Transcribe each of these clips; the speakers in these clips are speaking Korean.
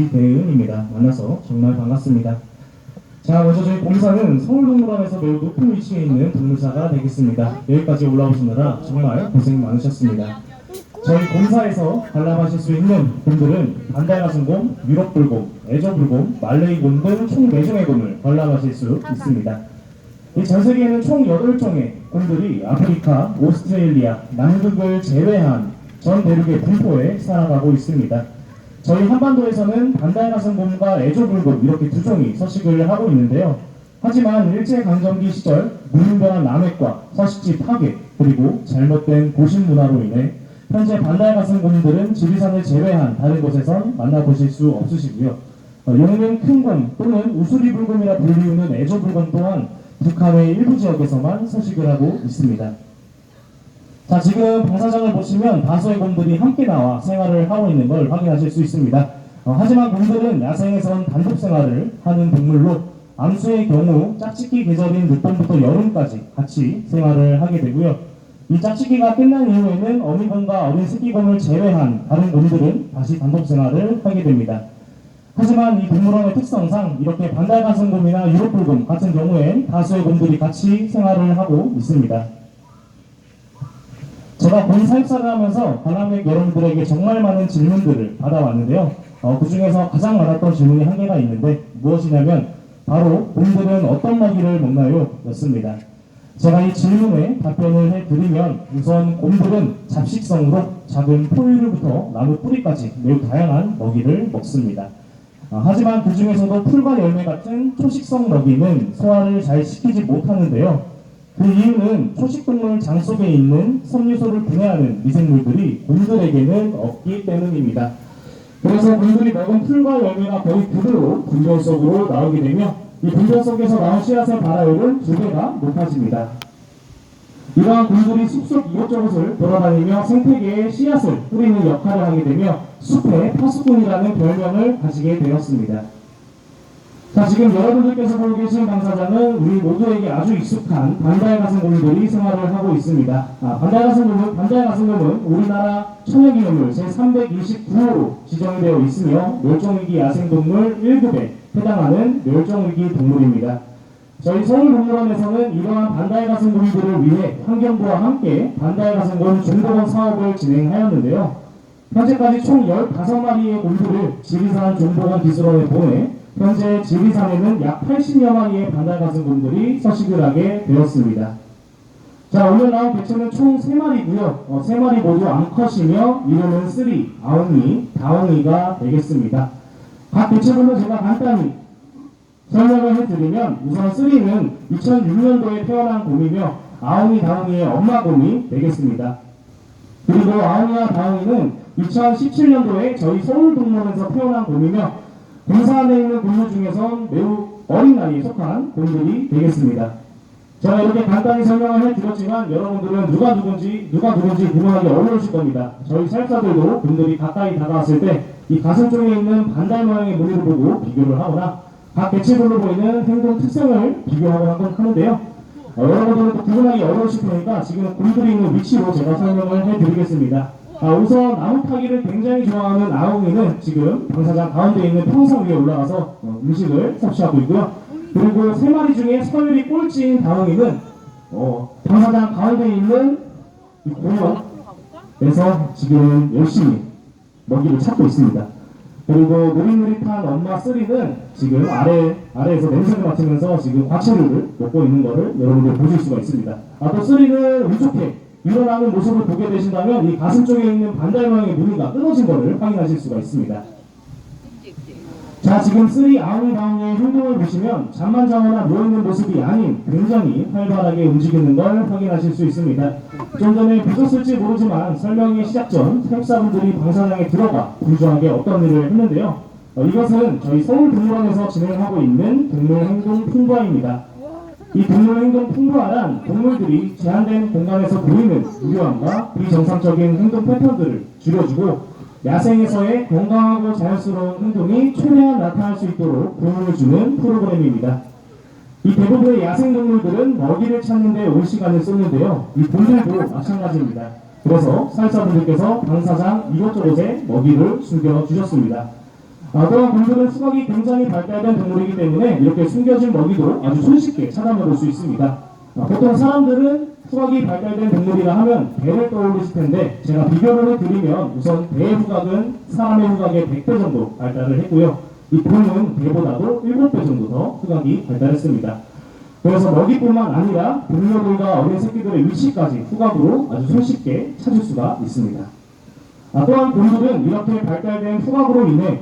지대은입니다. 만나서 정말 반갑습니다. 자, 먼저 저희 공사는 서울동물원에서 매우 높은 위치에 있는 동물사가 되겠습니다. 여기까지 올라오시느라 정말 고생 많으셨습니다. 저희 공사에서 관람하실 수 있는 곰들은 반달가슴곰, 유럽불곰, 애저불곰, 말레이곰 등 총 4종의 곰을 관람하실 수 있습니다. 이전 세계에는 총 8종의 곰들이 아프리카, 오스트레일리아, 남극을 제외한 전 대륙의 분포에 살아가고 있습니다. 저희 한반도에서는 반달가슴곰과 애조불곰 이렇게 두 종이 서식을 하고 있는데요. 하지만 일제강점기 시절 무분별한 남획과 서식지 파괴 그리고 잘못된 고심 문화로 인해 현재 반달가슴곰들은 지리산을 제외한 다른 곳에선 만나보실 수 없으시고요. 어, 용는 큰곰 또는 우수리불곰이라 불리우는 애조불곰 또한 북한의 일부 지역에서만 서식을 하고 있습니다. 자, 지금 방사장을 보시면 다수의 곰들이 함께 나와 생활을 하고 있는 걸 확인하실 수 있습니다. 어, 하지만 곰들은 야생에선 단독 생활을 하는 동물로 암수의 경우 짝짓기 계절인 늦봄부터 여름까지 같이 생활을 하게 되고요. 이 짝짓기가 끝난 이후에는 어미곰과 어린 새끼곰을 제외한 다른 곰들은 다시 단독 생활을 하게 됩니다. 하지만 이 동물원의 특성상 이렇게 반달가슴곰이나 유럽불곰 같은 경우엔 다수의 곰들이 같이 생활을 하고 있습니다. 제가 본 사육사를 하면서 관람객 여러분들에게 정말 많은 질문들을 받아왔는데요. 어, 그 중에서 가장 많았던 질문이 한 개가 있는데 무엇이냐면 바로 곰들은 어떤 먹이를 먹나요? 였습니다. 제가 이 질문에 답변을 해드리면 우선 곰들은 잡식성으로 작은 포유류부터 나무 뿌리까지 매우 다양한 먹이를 먹습니다. 어, 하지만 그 중에서도 풀과 열매 같은 초식성 먹이는 소화를 잘 시키지 못하는데요. 그 이유는 초식동물 장 속에 있는 섬유소를 분해하는 미생물들이 곰들에게는 없기 때문입니다. 그래서 곰들이 먹은 풀과 열매가 거의 그대로 분변 속으로 나오게 되며 이 분변 속에서 나온 씨앗의 발화율은 두 배가 높아집니다. 이러한 곰들이 숲속 이곳저곳을 돌아다니며 생태계에 씨앗을 뿌리는 역할을 하게 되며 숲의 파수꾼이라는 별명을 가지게 되었습니다. 자, 지금 여러분들께서 보고 계신 방사장은 우리 모두에게 아주 익숙한 반달 가슴곰들이 생활을 하고 있습니다. 아, 반달 가슴곰은, 반달 가슴곰은 우리나라 천연기념물 제 329호로 지정되어 있으며 멸종위기 야생동물 1급에 해당하는 멸종위기 동물입니다. 저희 서울동물원에서는 이러한 반달 가슴곰들을 위해 환경부와 함께 반달 가슴곰 중독원 사업을 진행하였는데요. 현재까지 총 15마리의 곰들을 지리산 종보건 기술원에 보내 현재 지리산에는 약 80여 마리의 반달가슴곰들이 서식을 하게 되었습니다. 자, 오늘 나온 개체는 총 3마리고요. 어, 3마리 모두 암컷이며 이름은 쓰리, 아웅이, 다웅이가 되겠습니다. 각 개체별로 제가 간단히 설명을 해드리면 우선 쓰리는 2006년도에 태어난 곰이며 아웅이, 다웅이의 엄마 곰이 되겠습니다. 그리고 아웅이와 다웅이는 2017년도에 저희 서울동물원에서 태어난 곰이며 안에 있는 곰들 중에선 매우 어린 나이에 속한 곰들이 되겠습니다. 제가 이렇게 간단히 설명을 해드렸지만 여러분들은 누가 누군지 누가 누군지 구분하기 어려우실 겁니다. 저희 사육사들도 곰들이 가까이 다가왔을 때 이 가슴 쪽에 있는 반달 모양의 무늬를 보고 비교를 하거나 각 개체별로 보이는 행동 특성을 비교하거나 하는데요. 어, 여러분들은 또 구분하기 어려우실 테니까 지금 곰들이 있는 위치로 제가 설명을 해드리겠습니다. 아, 우선 나무 타기를 굉장히 좋아하는 아웅이는 지금 방사장 가운데 있는 평상 위에 올라가서 어, 음식을 섭취하고 있고요. 그리고 세 마리 중에 서열이 꼴찌인 다웅이는 어, 방사장 가운데 있는 이 공원에서 지금 열심히 먹이를 찾고 있습니다. 그리고 느릿느릿한 엄마 쓰리는 지금 아래 아래에서 냄새를 맡으면서 지금 과채류를 먹고 있는 것을 여러분들 보실 수가 있습니다. 아 또 쓰리는 운 좋게 일어나는 모습을 보게 되신다면 이 가슴 쪽에 있는 반달 모양의 무늬가 끊어진 것을 확인하실 수가 있습니다. 자 지금 쓰리 아웅다웅의 행동을 보시면 잠만 자거나 누워있는 모습이 아닌 굉장히 활발하게 움직이는 걸 확인하실 수 있습니다. 좀 전에 보셨을지 모르지만 설명의 시작 전 사육사분들이 방사장에 들어가 분주하게 어떤 일을 했는데요. 어, 이것은 저희 서울동물원에서 진행하고 있는 동물 행동 풍부화입니다. 이 동물 행동 풍부화란 동물들이 제한된 공간에서 보이는 유려함과 비정상적인 행동 패턴들을 줄여주고 야생에서의 건강하고 자연스러운 행동이 최대한 나타날 수 있도록 도움을 주는 프로그램입니다. 이 대부분의 야생동물들은 먹이를 찾는 데 올 시간을 쏟는데요. 이 곰들도 마찬가지입니다. 그래서 사육사분들께서 방사장 이곳저곳에 먹이를 숨겨 주셨습니다. 아, 또한 곰들은 수각이 굉장히 발달된 동물이기 때문에 이렇게 숨겨진 먹이도 아주 손쉽게 찾아 먹을 수 있습니다. 아, 보통 사람들은 수각이 발달된 동물이라 하면 배를 떠올리실 텐데 제가 비교를 해드리면 우선 배의 후각은 사람의 후각의 100배 정도 발달을 했고요. 이 곰은 배보다도 7배 정도 더 후각이 발달했습니다. 그래서 먹이뿐만 아니라 동료들과 어린 새끼들의 위치까지 후각으로 아주 손쉽게 찾을 수가 있습니다. 아, 또한 곰들은 이렇게 발달된 후각으로 인해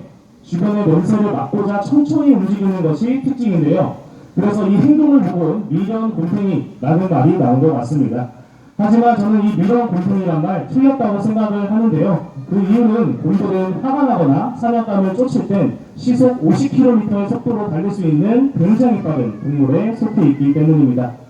주변의 냄새를 맡고자 천천히 움직이는 것이 특징인데요. 그래서 이 행동을 보고 미련 곰탱이라는 말이 나온 것 같습니다. 하지만 저는 이 미련 곰탱이란 말 틀렸다고 생각을 하는데요. 그 이유는 곰들은 화가 나거나 사냥감을 쫓을 땐 시속 50km의 속도로 달릴 수 있는 굉장히 빠른 동물에 속해 있기 때문입니다.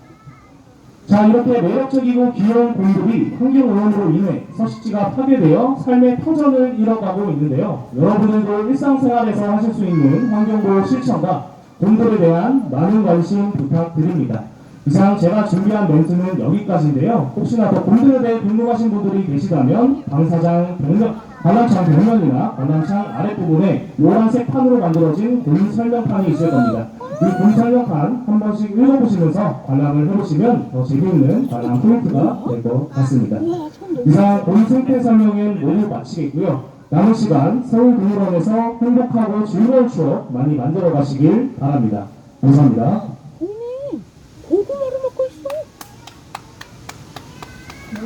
자 이렇게 매력적이고 귀여운 곰들이 환경오염으로 인해 서식지가 파괴되어 삶의 터전을 잃어가고 있는데요. 여러분들도 일상생활에서 하실 수 있는 환경보호 실천과 곰들에 대한 많은 관심 부탁드립니다. 이상 제가 준비한 멘트는 여기까지인데요. 혹시나 더 곰들에 대해 궁금하신 분들이 계시다면 방사장 벽면, 관람창 벽면이나 관람창 아랫부분에 노란색 판으로 만들어진 곰 설명판이 있을 겁니다. 이곰 설명판 한 번씩 읽어보시면서 관람을 해보시면 더 재미있는 관람 포인트가 될 것 같습니다. 이상 곰 생태 설명은 모두 마치겠고요. 남은 시간 서울동물원에서 행복하고 즐거운 추억 많이 만들어 가시길 바랍니다. 감사합니다.